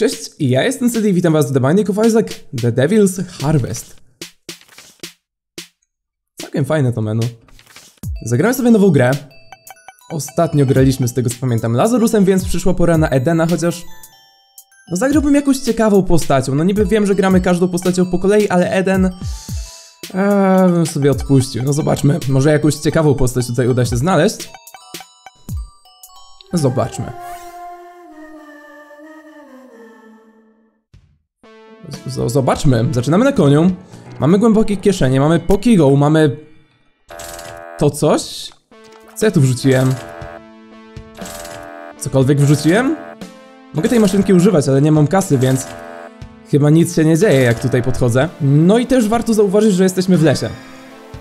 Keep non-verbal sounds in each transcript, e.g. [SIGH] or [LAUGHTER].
Cześć, ja jestem Cedy i witam was w The Binding of Isaac The Devil's Harvest. Całkiem fajne to menu. Zagramy sobie nową grę. Ostatnio graliśmy z tego co pamiętam Lazarusem, więc przyszła pora na Edena, chociaż... No zagrałbym jakąś ciekawą postacią. No niby wiem, że gramy każdą postacią po kolei, ale Eden... Eee, bym sobie odpuścił. No zobaczmy, może jakąś ciekawą postać tutaj uda się znaleźć. Zobaczmy. Zobaczmy, zaczynamy na koniu. Mamy głębokie kieszenie, mamy Pokigo, mamy... To coś? Co ja tu wrzuciłem? Cokolwiek wrzuciłem? Mogę tej maszynki używać, ale nie mam kasy, więc... Chyba nic się nie dzieje, jak tutaj podchodzę. No i też warto zauważyć, że jesteśmy w lesie.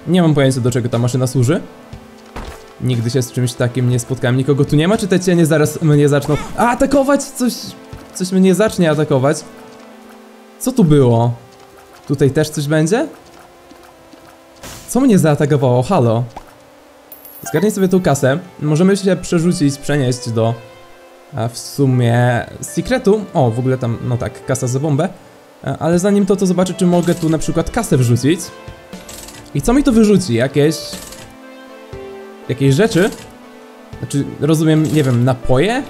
Nie mam pojęcia, do czego ta maszyna służy. Nigdy się z czymś takim nie spotkałem. Nikogo tu nie ma, czy te cienie zaraz mnie zaczną... A, atakować! Coś... Coś mnie zacznie atakować. Co tu było? Tutaj też coś będzie? Co mnie zaatakowało? Halo? Zgarnij sobie tą kasę. Możemy się przerzucić, przenieść do... A w sumie... Secretu. O, w ogóle tam, no tak, kasa za bombę. E, Ale zanim to, to zobaczę, czy mogę tu na przykład kasę wrzucić. I co mi to wyrzuci? Jakieś... Jakieś rzeczy? Znaczy, rozumiem, nie wiem, napoje?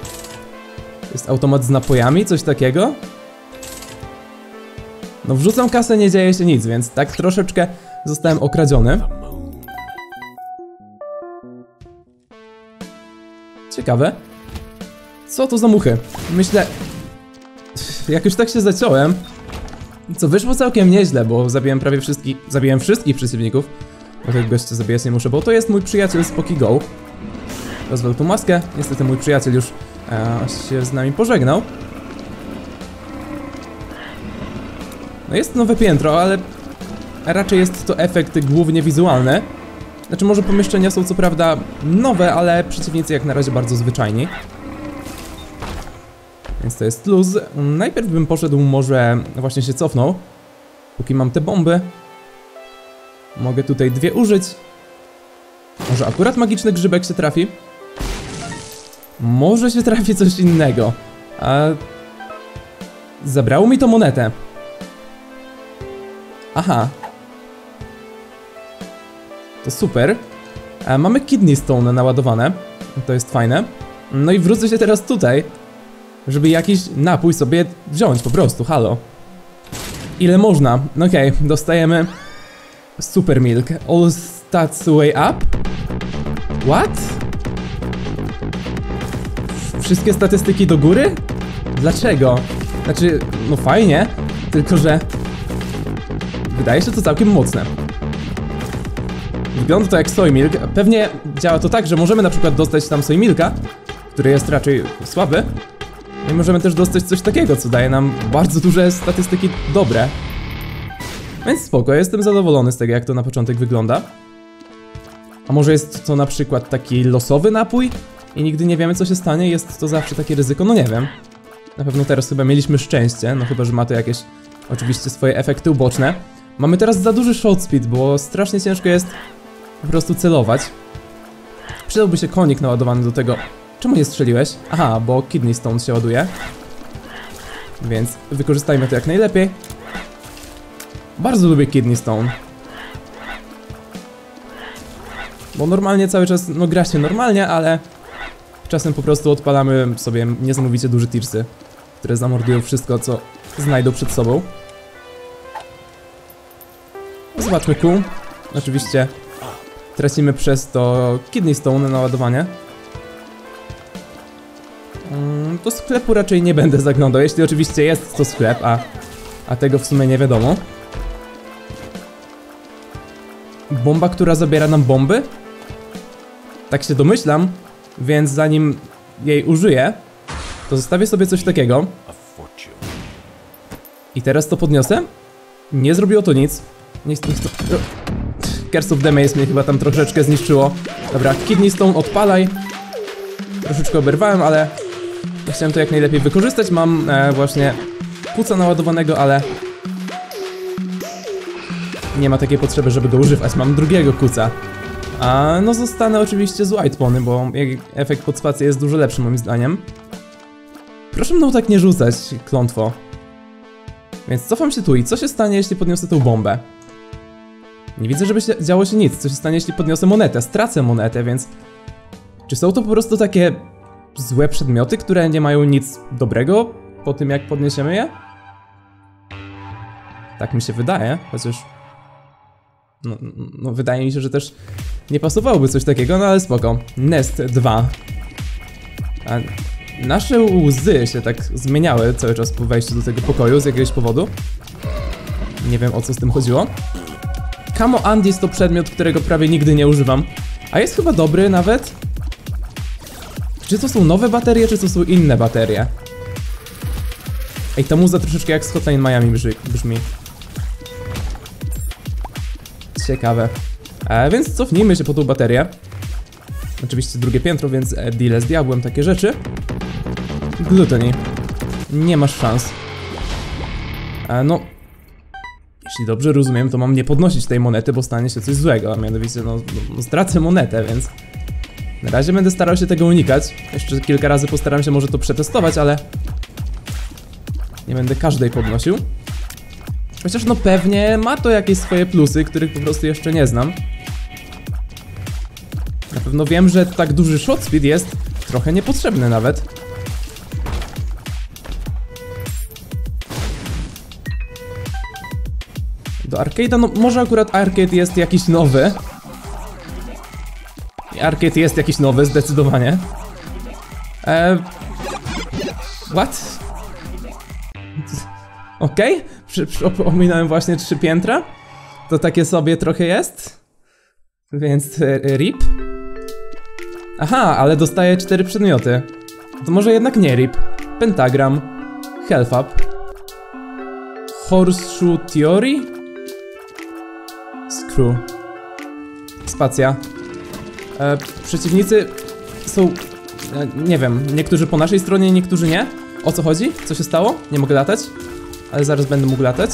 Jest automat z napojami, coś takiego? No wrzucam kasę, nie dzieje się nic, więc tak troszeczkę zostałem okradziony. Ciekawe. Co to za muchy? Myślę... Jak już tak się zaciąłem, co wyszło całkiem nieźle, bo zabiłem prawie wszystkich... Zabiłem wszystkich przeciwników. Bo tego gościa zabijać nie muszę, bo to jest mój przyjaciel z Pokigo. Rozwal tu maskę. Niestety mój przyjaciel już e, się z nami pożegnał. No jest nowe piętro, ale raczej jest to efekt głównie wizualny. Znaczy może pomieszczenia są co prawda nowe, ale przeciwnicy jak na razie bardzo zwyczajni. Więc to jest luz. Najpierw bym poszedł może właśnie się cofnął. Póki mam te bomby. Mogę tutaj dwie użyć. Może akurat magiczny grzybek się trafi? Może się trafi coś innego. A... Zabrało mi to monetę. Aha. To super. E, mamy Kidney Stone naładowane. To jest fajne. No i wrócę się teraz tutaj, żeby jakiś napój sobie wziąć po prostu, halo. Ile można? No Okej, okay, dostajemy Super Milk. All stats way up? What? Wszystkie statystyki do góry? Dlaczego? Znaczy, no fajnie, tylko że Wydaje się to całkiem mocne. Wygląda to jak soy milk. Pewnie działa to tak, że możemy na przykład dostać tam soy milka, który jest raczej słaby. I możemy też dostać coś takiego, co daje nam bardzo duże statystyki dobre. Więc spoko, jestem zadowolony z tego, jak to na początek wygląda. A może jest to na przykład taki losowy napój i nigdy nie wiemy, co się stanie? Jest to zawsze takie ryzyko? No nie wiem. Na pewno teraz chyba mieliśmy szczęście, no chyba, że ma to jakieś oczywiście swoje efekty uboczne. Mamy teraz za duży shot speed, bo strasznie ciężko jest po prostu celować. Przydałby się konik naładowany do tego. Czemu nie strzeliłeś? Aha, bo kidney stone się ładuje. Więc wykorzystajmy to jak najlepiej. Bardzo lubię kidney stone. Bo normalnie cały czas, no gra się normalnie, ale czasem po prostu odpalamy sobie niesamowicie duże tirsy, które zamordują wszystko, co znajdą przed sobą. Zobaczmy kół. Oczywiście tracimy przez to Kidney Stone na ładowanie. Mm, do sklepu raczej nie będę zaglądał, jeśli oczywiście jest to sklep, a, a tego w sumie nie wiadomo. Bomba, która zabiera nam bomby? Tak się domyślam, więc zanim jej użyję, to zostawię sobie coś takiego. I teraz to podniosę. Nie zrobiło to nic. Nie, nie to... Curse of mnie chyba tam troszeczkę zniszczyło. Dobra, Kidney Stone odpalaj. Troszeczkę oberwałem, ale chciałem to jak najlepiej wykorzystać. Mam e, właśnie kuca naładowanego, ale nie ma takiej potrzeby, żeby go używać. Mam drugiego kuca. A no zostanę oczywiście z White Pony, bo efekt pod spację jest dużo lepszy moim zdaniem. Proszę mną tak nie rzucać, klątwo. Więc cofam się tu i co się stanie, jeśli podniosę tą bombę? Nie widzę, żeby się, działo się nic. Co się stanie, jeśli podniosę monetę? Stracę monetę, więc... Czy są to po prostu takie złe przedmioty, które nie mają nic dobrego po tym, jak podniesiemy je? Tak mi się wydaje, chociaż... No, no wydaje mi się, że też nie pasowałoby coś takiego, no ale spoko. Nest 2. A nasze łzy się tak zmieniały cały czas po wejściu do tego pokoju z jakiegoś powodu. Nie wiem o co z tym chodziło. Camo Andis to przedmiot, którego prawie nigdy nie używam. A jest chyba dobry nawet. Czy to są nowe baterie, czy to są inne baterie? Ej, ta muza troszeczkę jak z Hotline Miami brzmi. Ciekawe. E, więc cofnijmy się po tą baterię. Oczywiście drugie piętro, więc e, deal z diabłem, takie rzeczy. Glutoni. Nie masz szans. E, no... Jeśli dobrze rozumiem, to mam nie podnosić tej monety, bo stanie się coś złego, a mianowicie, no, no stracę monetę, więc... Na razie będę starał się tego unikać. Jeszcze kilka razy postaram się może to przetestować, ale... Nie będę każdej podnosił. Chociaż no pewnie ma to jakieś swoje plusy, których po prostu jeszcze nie znam. Na pewno wiem, że tak duży shot speed jest trochę niepotrzebny nawet. Do arcade'a, no może akurat arcade jest jakiś nowy. Arcade jest jakiś nowy, zdecydowanie. Eee... What? [LAUGHS] Okej, okay. ominąłem właśnie trzy piętra. To takie sobie trochę jest. Więc e, rip. Aha, ale dostaję cztery przedmioty. To może jednak nie rip. Pentagram. Health up. Horseshoe Theory. Screw. Spacja. E, przeciwnicy są... E, nie wiem, niektórzy po naszej stronie, niektórzy nie. O co chodzi? Co się stało? Nie mogę latać? ale zaraz będę mógł latać.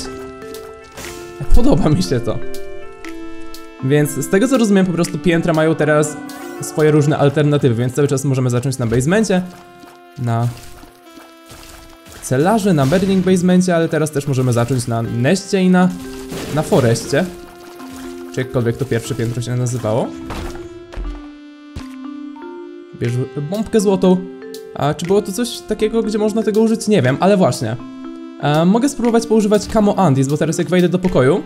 [LAUGHS] Podoba mi się to. Więc z tego co rozumiem, po prostu piętra mają teraz swoje różne alternatywy, więc cały czas możemy zacząć na basemencie, na celarze, na burning basemencie, ale teraz też możemy zacząć na neście i na, na foreście. Czy jakkolwiek to pierwsze piętro się nazywało. Bierz bombkę złotą. A czy było to coś takiego, gdzie można tego użyć? Nie wiem, ale właśnie. E, mogę spróbować poużywać Camo Andis, bo teraz jak wejdę do pokoju,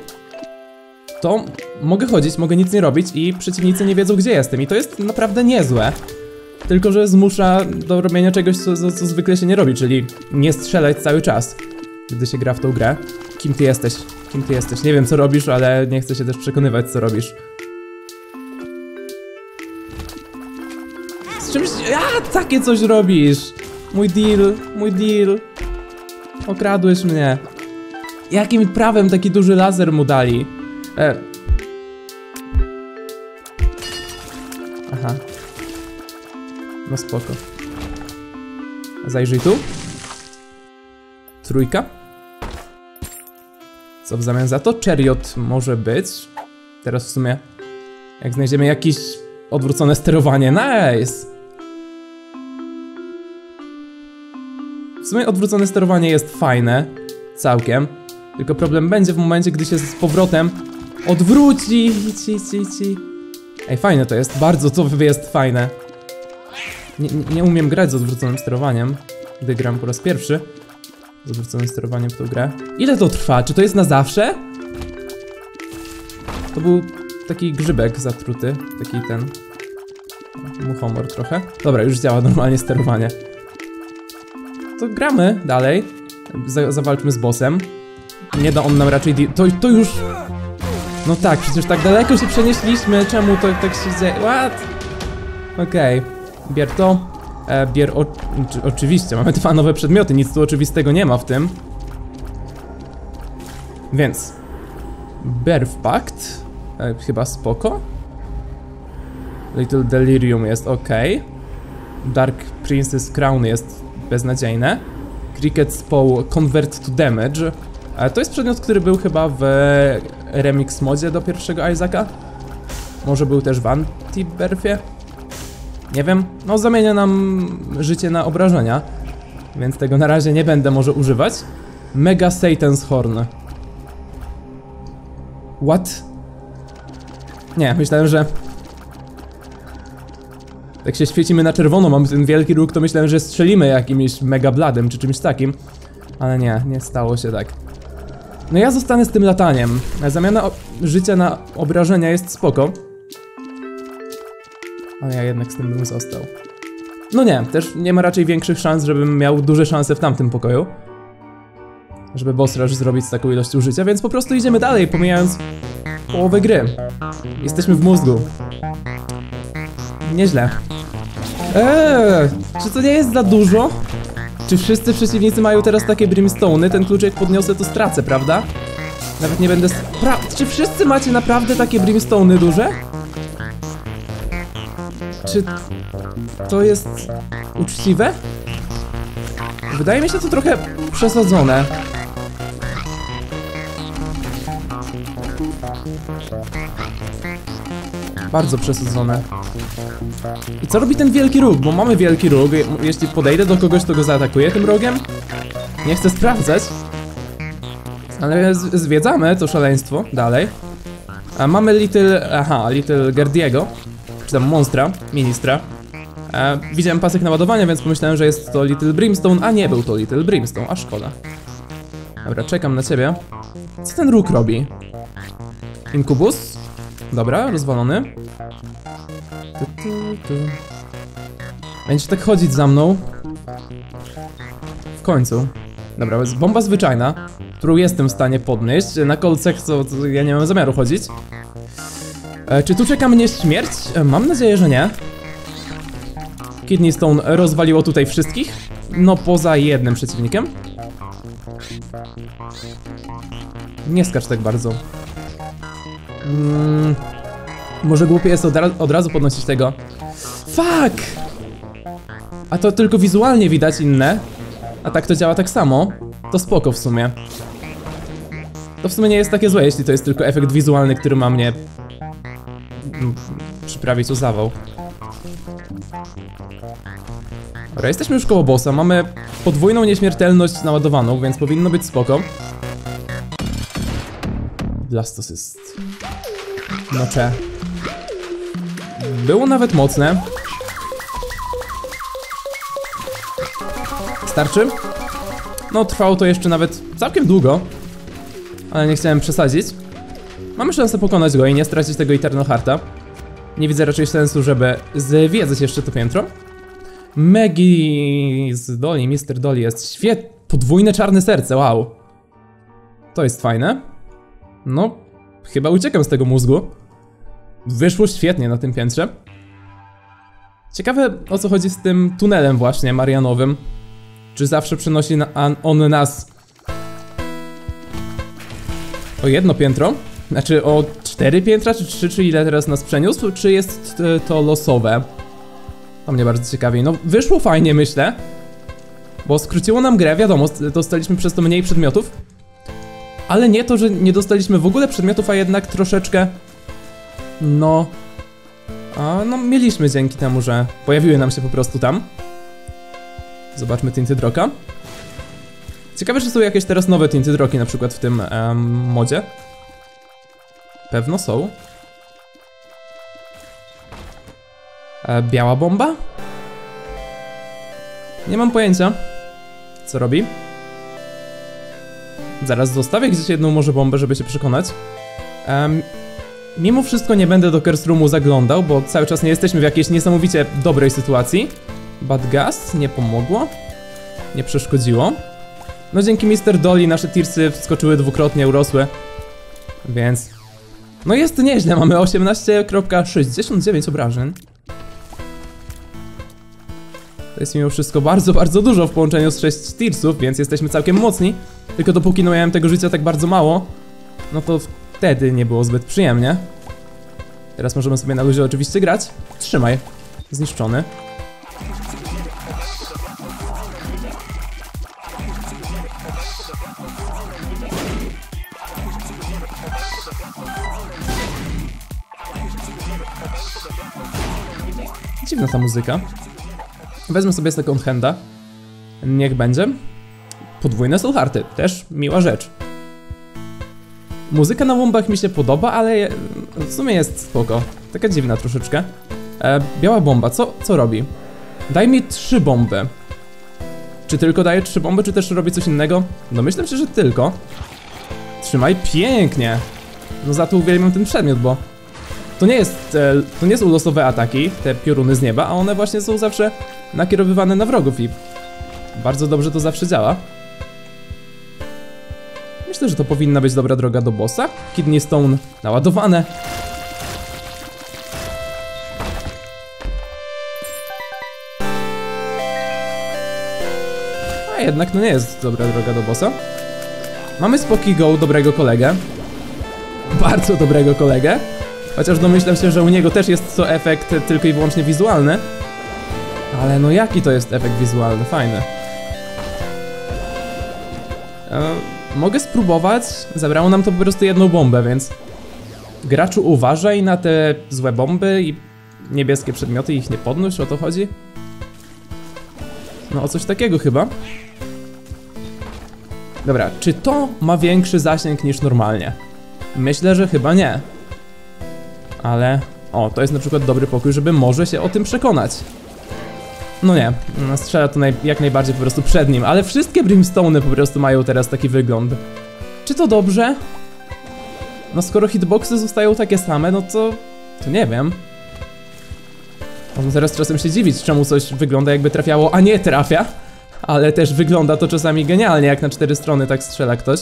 to mogę chodzić, mogę nic nie robić i przeciwnicy nie wiedzą gdzie jestem i to jest naprawdę niezłe. Tylko, że zmusza do robienia czegoś, co, co, co zwykle się nie robi, czyli nie strzelać cały czas, gdy się gra w tą grę. Kim ty jesteś? Kim ty jesteś? Nie wiem co robisz, ale nie chcę się też przekonywać co robisz. Z czymś... A, takie coś robisz! Mój deal, mój deal. Okradłeś mnie. Jakim prawem taki duży laser mu dali? E... Aha. No spoko. Zajrzyj tu. Trójka. Co w zamian za to? Chariot może być. Teraz w sumie, jak znajdziemy jakieś odwrócone sterowanie, nice! W sumie odwrócone sterowanie jest fajne, całkiem. Tylko problem będzie w momencie, gdy się z powrotem odwróci. Ci, ci, ci. Ej, fajne to jest, bardzo to jest fajne. Nie, nie umiem grać z odwróconym sterowaniem, gdy gram po raz pierwszy. Z odwróconym sterowaniem w tą grę. Ile to trwa? Czy to jest na zawsze? To był taki grzybek zatruty, taki ten... Muchomor trochę. Dobra, już działa normalnie sterowanie to gramy dalej. Z zawalczmy z bossem. Nie da on nam raczej... To, to już... No tak, przecież tak daleko się przenieśliśmy. Czemu to tak się dzieje? What? Okej. Okay. Bier to. E, bier o... Oczywiście, mamy dwa nowe przedmioty. Nic tu oczywistego nie ma w tym. Więc... Berw Pact. E, chyba spoko. Little Delirium jest ok. Dark Princess Crown jest beznadziejne. Cricket Pow Convert to Damage. To jest przedmiot, który był chyba w remix modzie do pierwszego Isaaca. Może był też w Antiberfie? Nie wiem. No zamienia nam życie na obrażenia. więc tego na razie nie będę może używać. Mega Satan's Horn. What? Nie, myślałem, że... Jak się świecimy na czerwono, mamy ten wielki róg, to myślałem, że strzelimy jakimś mega bladem czy czymś takim. Ale nie, nie stało się tak. No ja zostanę z tym lataniem. Zamiana życia na obrażenia jest spoko. Ale ja jednak z tym bym został. No nie, też nie ma raczej większych szans, żebym miał duże szanse w tamtym pokoju. Żeby boss rush zrobić z taką ilością życia, więc po prostu idziemy dalej, pomijając połowę gry. Jesteśmy w mózgu. Nieźle. Eee, czy to nie jest za dużo? Czy wszyscy przeciwnicy mają teraz takie brimstone'y? Ten klucz jak podniosę to stracę, prawda? Nawet nie będę... Spra- czy wszyscy macie naprawdę takie brimstone'y duże? Czy to jest uczciwe? Wydaje mi się to trochę przesadzone. Bardzo przesadzone. I co robi ten wielki róg? Bo mamy wielki róg. Je- Jeśli podejdę do kogoś, to go zaatakuję tym rogiem? Nie chcę sprawdzać. Ale zwiedzamy to szaleństwo dalej. A mamy Little... Aha, Little Gerdiego. Czy tam Monstra, Ministra. E, widziałem pasek naładowania, więc pomyślałem, że jest to Little Brimstone, a nie był to Little Brimstone, a szkoda. Dobra, czekam na ciebie. Co ten róg robi? Inkubus? Dobra, rozwalony. Tu, tu, tu. Będziesz tak chodzić za mną. W końcu. Dobra, jest bomba zwyczajna, którą jestem w stanie podnieść. Na kolcach to, to ja nie mam zamiaru chodzić. E, czy tu czeka mnie śmierć? E, mam nadzieję, że nie. Kidney Stone rozwaliło tutaj wszystkich. No poza jednym przeciwnikiem. Nie skacz tak bardzo. Mm, może głupie jest od, od razu podnosić tego. Fuck! A to tylko wizualnie widać inne. A tak to działa tak samo. To spoko w sumie. To w sumie nie jest takie złe, jeśli to jest tylko efekt wizualny, który ma mnie mm, przyprawić o zawał. Dobra, jesteśmy już koło bossa, mamy podwójną nieśmiertelność naładowaną, więc powinno być spoko. Blastos jest... Nocze. Było nawet mocne. Starczy? No, trwało to jeszcze nawet całkiem długo. Ale nie chciałem przesadzić. Mamy szansę pokonać go i nie stracić tego Eternal Hearta. Nie widzę raczej sensu, żeby zwiedzać jeszcze to piętro. Maggie z Dolly, Mr. Dolly jest świetny. Podwójne czarne serce, wow. To jest fajne. No, chyba uciekam z tego mózgu. Wyszło świetnie na tym piętrze. Ciekawe o co chodzi z tym tunelem właśnie marianowym. Czy zawsze przenosi na, on nas o jedno piętro? Znaczy o cztery piętra, czy trzy, czy ile teraz nas przeniósł? Czy jest e, to losowe? To mnie bardzo ciekawi. No wyszło fajnie myślę. Bo skróciło nam grę, wiadomo, st- dostaliśmy przez to mniej przedmiotów. Ale nie to, że nie dostaliśmy w ogóle przedmiotów, a jednak troszeczkę... No... A no mieliśmy dzięki temu, że pojawiły nam się po prostu tam. Zobaczmy Tinted Rocka. Ciekawe, czy są jakieś teraz nowe Tinted Rocki na przykład w tym em, modzie. Pewno są. E, biała bomba? Nie mam pojęcia. Co robi? Zaraz zostawię gdzieś jedną może bombę, żeby się przekonać. Mimo wszystko nie będę do Curse Roomu zaglądał, bo cały czas nie jesteśmy w jakiejś niesamowicie dobrej sytuacji. Bad Gas nie pomogło. Nie przeszkodziło. No dzięki Mr. Dolly nasze tirsy wskoczyły dwukrotnie, urosły. Więc... No jest nieźle, mamy 18.69 obrażeń. To jest mimo wszystko bardzo, bardzo dużo w połączeniu z 6 tirsów, więc jesteśmy całkiem mocni. Tylko dopóki no miałem tego życia tak bardzo mało, no to wtedy nie było zbyt przyjemnie. Teraz możemy sobie na luzie oczywiście grać. Trzymaj. Zniszczony. Dziwna ta muzyka. Wezmę sobie second handa. Niech będzie. Podwójne soul hearty, też miła rzecz. Muzyka na bombach mi się podoba, ale w sumie jest spoko. Taka dziwna troszeczkę. E, biała bomba, co, co robi? Daj mi trzy bomby. Czy tylko daje trzy bomby, czy też robi coś innego? No myślę się, że tylko. Trzymaj pięknie. No za to uwielbiam ten przedmiot, bo to nie jest, e, to nie są losowe ataki, te pioruny z nieba, a one właśnie są zawsze nakierowywane na wrogów i bardzo dobrze to zawsze działa. Myślę, że to powinna być dobra droga do bossa. Kidney Stone naładowane. A jednak to nie jest dobra droga do bossa. Mamy Spoki Go, dobrego kolegę. Bardzo dobrego kolegę. Chociaż domyślam się, że u niego też jest to efekt tylko i wyłącznie wizualny. Ale no jaki to jest efekt wizualny? Fajny. E, mogę spróbować. Zabrało nam to po prostu jedną bombę, więc... Graczu uważaj na te złe bomby i niebieskie przedmioty, ich nie podnoś, o to chodzi? No o coś takiego chyba. Dobra, czy to ma większy zasięg niż normalnie? Myślę, że chyba nie. Ale... O, to jest na przykład dobry pokój, żeby może się o tym przekonać. No nie, no strzela to naj, jak najbardziej po prostu przed nim, ale wszystkie Brimstone'y po prostu mają teraz taki wygląd. Czy to dobrze? No skoro hitboxy zostają takie same, no to... to nie wiem. Można teraz czasem się dziwić, czemu coś wygląda jakby trafiało, a nie trafia. Ale też wygląda to czasami genialnie, jak na cztery strony tak strzela ktoś.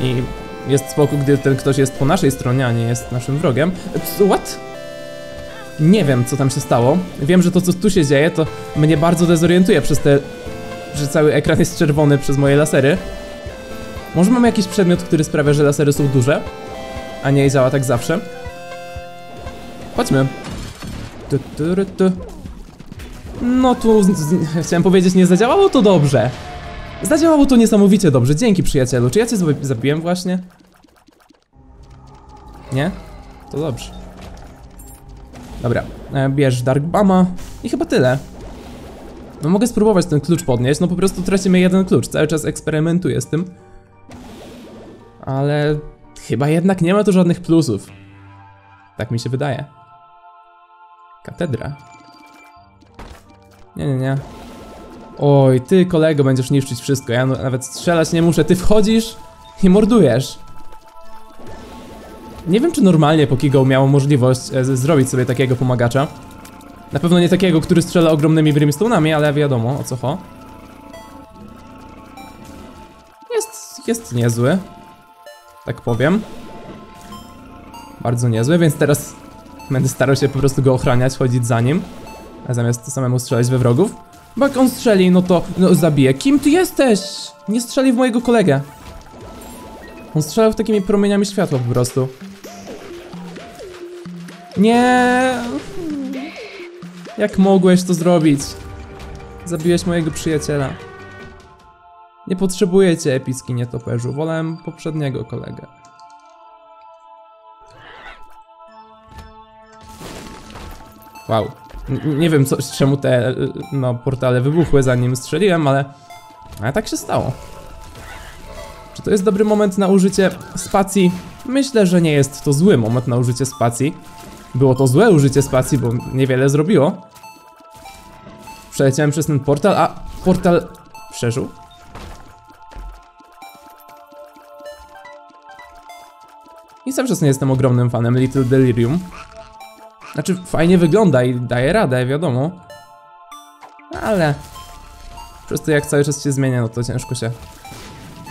I jest spoko, gdy ten ktoś jest po naszej stronie, a nie jest naszym wrogiem. What? Nie wiem, co tam się stało. Wiem, że to, co tu się dzieje, to mnie bardzo dezorientuje przez te... że cały ekran jest czerwony przez moje lasery. Może mam jakiś przedmiot, który sprawia, że lasery są duże? A nie działa tak zawsze? Chodźmy. Tu, tu, tu. No tu, chciałem powiedzieć, nie zadziałało to dobrze. Zadziałało to niesamowicie dobrze, dzięki przyjacielu. Czy ja cię zabi- zabiłem właśnie? Nie? To dobrze. Dobra, e, bierz Dark Bama i chyba tyle. No mogę spróbować ten klucz podnieść, no po prostu tracimy jeden klucz, cały czas eksperymentuję z tym. Ale chyba jednak nie ma tu żadnych plusów. Tak mi się wydaje. Katedra. Nie, nie, nie. Oj, ty kolego będziesz niszczyć wszystko, ja no, nawet strzelać nie muszę, ty wchodzisz i mordujesz. Nie wiem, czy normalnie Pokigo miało możliwość e, zrobić sobie takiego pomagacza. Na pewno nie takiego, który strzela ogromnymi brimstone'ami, ale wiadomo o co ho. Jest, jest niezły. Tak powiem. Bardzo niezły, więc teraz będę starał się po prostu go ochraniać, chodzić za nim. Zamiast samemu strzelać we wrogów. Bo jak on strzeli, no to no, zabije. Kim ty jesteś? Nie strzeli w mojego kolegę. On strzelał takimi promieniami światła po prostu. Nie. Jak mogłeś to zrobić? Zabiłeś mojego przyjaciela. Nie potrzebuję cię, epicki nietoperzu. Wolałem poprzedniego kolegę. Wow. Nie wiem, co, czemu te no, portale wybuchły zanim strzeliłem, ale... Ale tak się stało. Czy to jest dobry moment na użycie spacji? Myślę, że nie jest to zły moment na użycie spacji. Było to złe użycie spacji, bo niewiele zrobiło. Przeleciałem przez ten portal, a portal przeżył. I cały czas nie jestem ogromnym fanem Little Delirium. Znaczy, fajnie wygląda i daje radę, wiadomo. Ale... Przez to jak cały czas się zmienia, no to ciężko się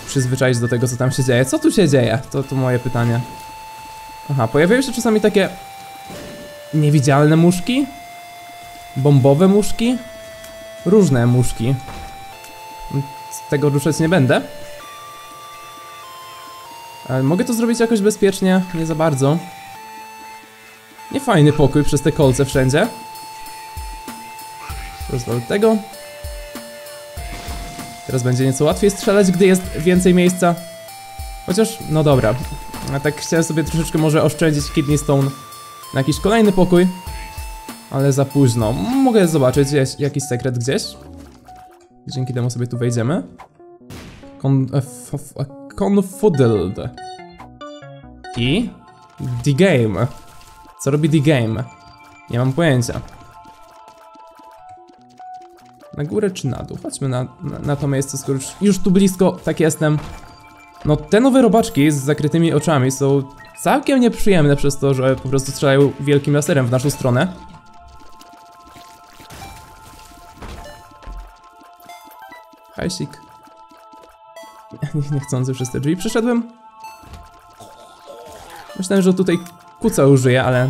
przyzwyczaić do tego, co tam się dzieje. Co tu się dzieje? To, to moje pytanie. Aha, pojawiają się czasami takie... Niewidzialne muszki? Bombowe muszki? Różne muszki. Z tego ruszać nie będę. Ale mogę to zrobić jakoś bezpiecznie? Nie za bardzo. Niefajny pokój przez te kolce wszędzie. Rozwal tego. Teraz będzie nieco łatwiej strzelać, gdy jest więcej miejsca. Chociaż, no dobra. A tak chciałem sobie troszeczkę może oszczędzić Kidney Stone na jakiś kolejny pokój. Ale za późno. Mogę zobaczyć jakiś sekret gdzieś. Dzięki temu sobie tu wejdziemy. E, e, Confuddled. I? The Game. Co robi The Game? Nie mam pojęcia. Na górę czy na dół? Chodźmy na, na, na to miejsce, skoro już, już tu blisko, tak jestem. No te nowe robaczki z zakrytymi oczami są całkiem nieprzyjemne przez to, że po prostu strzelają wielkim laserem w naszą stronę. Hajsik. Nie- [LAUGHS] Niechcący przez te drzwi przeszedłem. Myślałem, że tutaj kuca użyje, ale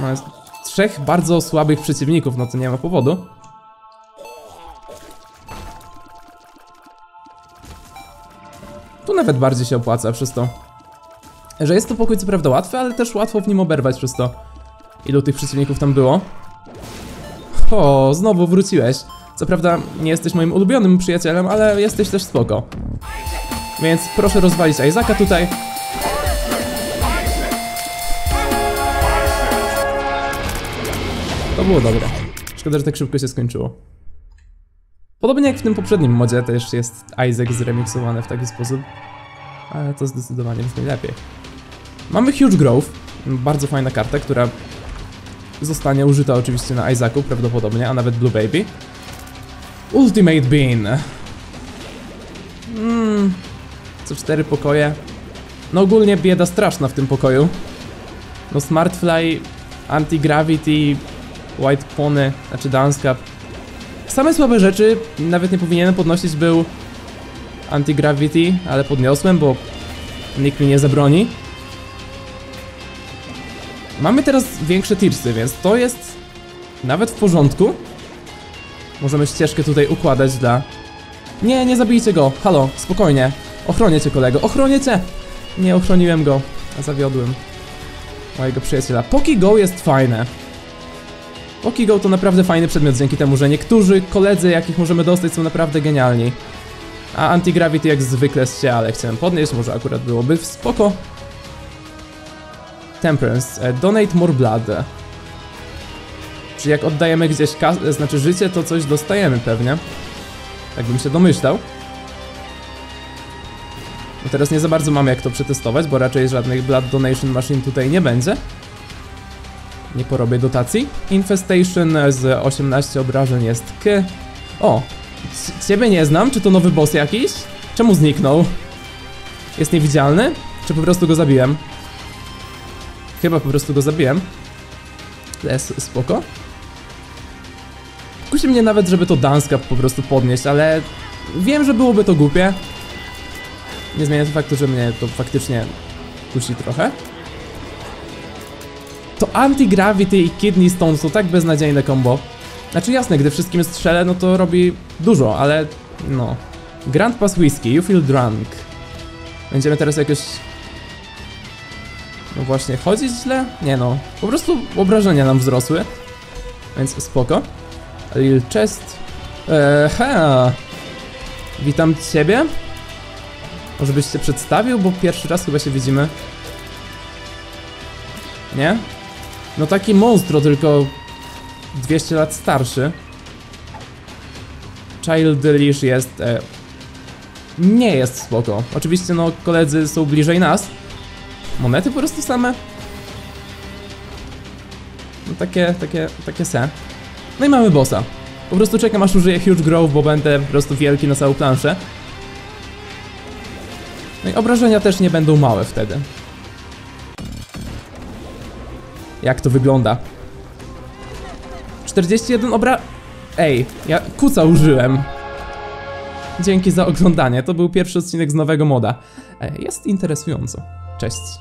no jest trzech bardzo słabych przeciwników, no to nie ma powodu. Tu nawet bardziej się opłaca przez to, że jest to pokój co prawda łatwy, ale też łatwo w nim oberwać przez to, ilu tych przeciwników tam było. O, znowu wróciłeś. Co prawda nie jesteś moim ulubionym przyjacielem, ale jesteś też spoko. Więc proszę rozwalić Isaaca tutaj. Było dobre. Szkoda, że tak szybko się skończyło. Podobnie jak w tym poprzednim modzie też jest Isaac zremiksowany w taki sposób. Ale to zdecydowanie brzmi lepiej. Mamy Huge Grove, bardzo fajna karta, która zostanie użyta oczywiście na Isaacu prawdopodobnie, a nawet Blue Baby. Ultimate Bean. Mmm, co cztery pokoje. No ogólnie bieda straszna w tym pokoju. No Smartfly, Anti-Gravity, White Pony, znaczy Dance Cup. Same słabe rzeczy, nawet nie powinienem podnosić, był Anti-Gravity, ale podniosłem, bo nikt mi nie zabroni. Mamy teraz większe tiersy, więc to jest nawet w porządku. Możemy ścieżkę tutaj układać dla... Nie, nie zabijcie go, halo, spokojnie. Ochronię cię kolego, ochronię cię! Nie ochroniłem go, a zawiodłem mojego przyjaciela. Poki-Go jest fajne. Poki-Go to naprawdę fajny przedmiot dzięki temu, że niektórzy koledzy, jakich możemy dostać, są naprawdę genialni. A Anti-Gravity jak zwykle się, ale chciałem podnieść, może akurat byłoby w spoko. Temperance, e, donate more blood. Czy jak oddajemy gdzieś kas znaczy życie, to coś dostajemy pewnie. Tak bym się domyślał. No teraz nie za bardzo mamy jak to przetestować, bo raczej żadnych Blood Donation Machine tutaj nie będzie. Nie porobię dotacji. Infestation z 18 obrażeń jest K. O! Ciebie nie znam, czy to nowy boss jakiś? Czemu zniknął? Jest niewidzialny? Czy po prostu go zabiłem? Chyba po prostu go zabiłem. To jest spoko. Kusi mnie nawet, żeby to Danska po prostu podnieść, ale wiem, że byłoby to głupie. Nie zmienia to faktu, że mnie to faktycznie kusi trochę. To Anti-Gravity i Kidney Stone są tak beznadziejne combo. Znaczy jasne, gdy wszystkim strzelę, no to robi dużo, ale no. Grand Pass Whisky, you feel drunk. Będziemy teraz jakoś... No właśnie, chodzić źle? Nie no, po prostu obrażenia nam wzrosły. Więc spoko. Lil Chest. Eee. Witam ciebie. Może byś się przedstawił, bo pierwszy raz chyba się widzimy. Nie? No taki monstro, tylko 200 lat starszy. Childish jest... E, nie jest spoko. Oczywiście no koledzy są bliżej nas. Monety po prostu same. No takie, takie, takie se. No i mamy bossa. Po prostu czekam aż użyję Huge Grove, bo będę po prostu wielki na całą planszę. No i obrażenia też nie będą małe wtedy. Jak to wygląda? 41 obra... Ej, ja kuca użyłem. Dzięki za oglądanie. To był pierwszy odcinek z nowego moda. E, Jest interesująco. Cześć.